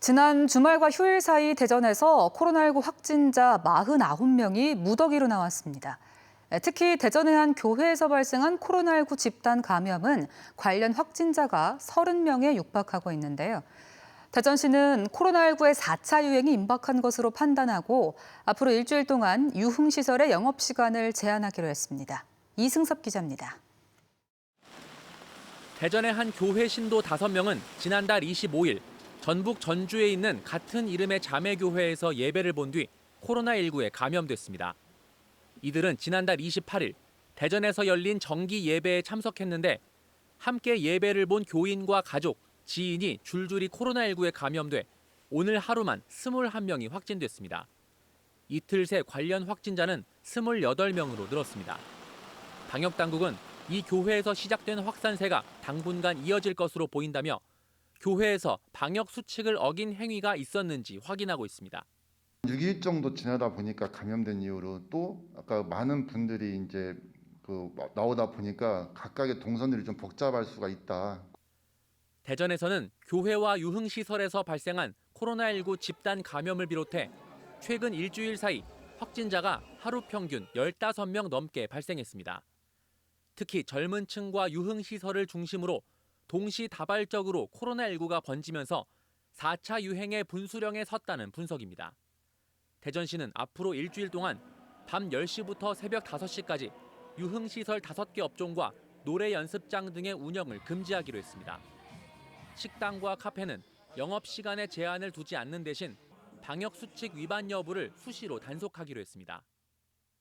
지난 주말과 휴일 사이 대전에서 코로나19 확진자 49명이 무더기로 나왔습니다. 특히 대전의 한 교회에서 발생한 코로나19 집단 감염은 관련 확진자가 30명에 육박하고 있는데요. 대전시는 코로나19의 4차 유행이 임박한 것으로 판단하고 앞으로 일주일 동안 유흥시설의 영업시간을 제한하기로 했습니다. 이승섭 기자입니다. 대전의 한 교회 신도 5명은 지난달 25일 전북 전주에 있는 같은 이름의 자매교회에서 예배를 본 뒤 코로나19에 감염됐습니다. 이들은 지난달 28일 대전에서 열린 정기 예배에 참석했는데 함께 예배를 본 교인과 가족, 지인이 줄줄이 코로나19에 감염돼 오늘 하루만 21명이 확진됐습니다. 이틀 새 관련 확진자는 28명으로 늘었습니다. 방역 당국은 이 교회에서 시작된 확산세가 당분간 이어질 것으로 보인다며 교회에서 방역 수칙을 어긴 행위가 있었는지 확인하고 있습니다. 6일 정도 지나다 보니까 감염된 이후로 또 아까 많은 분들이 이제 그 나오다 보니까 각각의 동선들이 좀 복잡할 수가 있다. 대전에서는 교회와 유흥 시설에서 발생한 코로나19 집단 감염을 비롯해 최근 일주일 사이 확진자가 하루 평균 15명 넘게 발생했습니다. 특히 젊은 층과 유흥 시설을 중심으로 동시다발적으로 코로나19가 번지면서 4차 유행의 분수령에 섰다는 분석입니다. 대전시는 앞으로 일주일 동안 밤 10시부터 새벽 5시까지 유흥시설 5개 업종과 노래 연습장 등의 운영을 금지하기로 했습니다. 식당과 카페는 영업 시간에 제한을 두지 않는 대신 방역 수칙 위반 여부를 수시로 단속하기로 했습니다.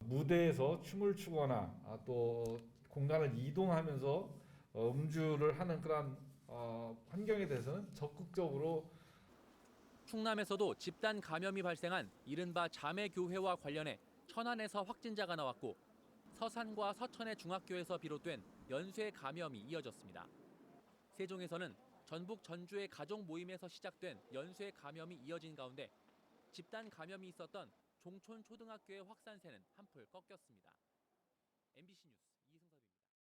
무대에서 춤을 추거나 아, 또 공간을 이동하면서 어, 음주를 하는 그런 어, 환경에 대해서는 적극적으로 충남에서도 집단 감염이 발생한 이른바 자매교회와 관련해 천안에서 확진자가 나왔고 서산과 서천의 중학교에서 비롯된 연쇄 감염이 이어졌습니다. 세종에서는 전북 전주의 가족 모임에서 시작된 연쇄 감염이 이어진 가운데 집단 감염이 있었던 종촌 초등학교의 확산세는 한풀 꺾였습니다. MBC 뉴스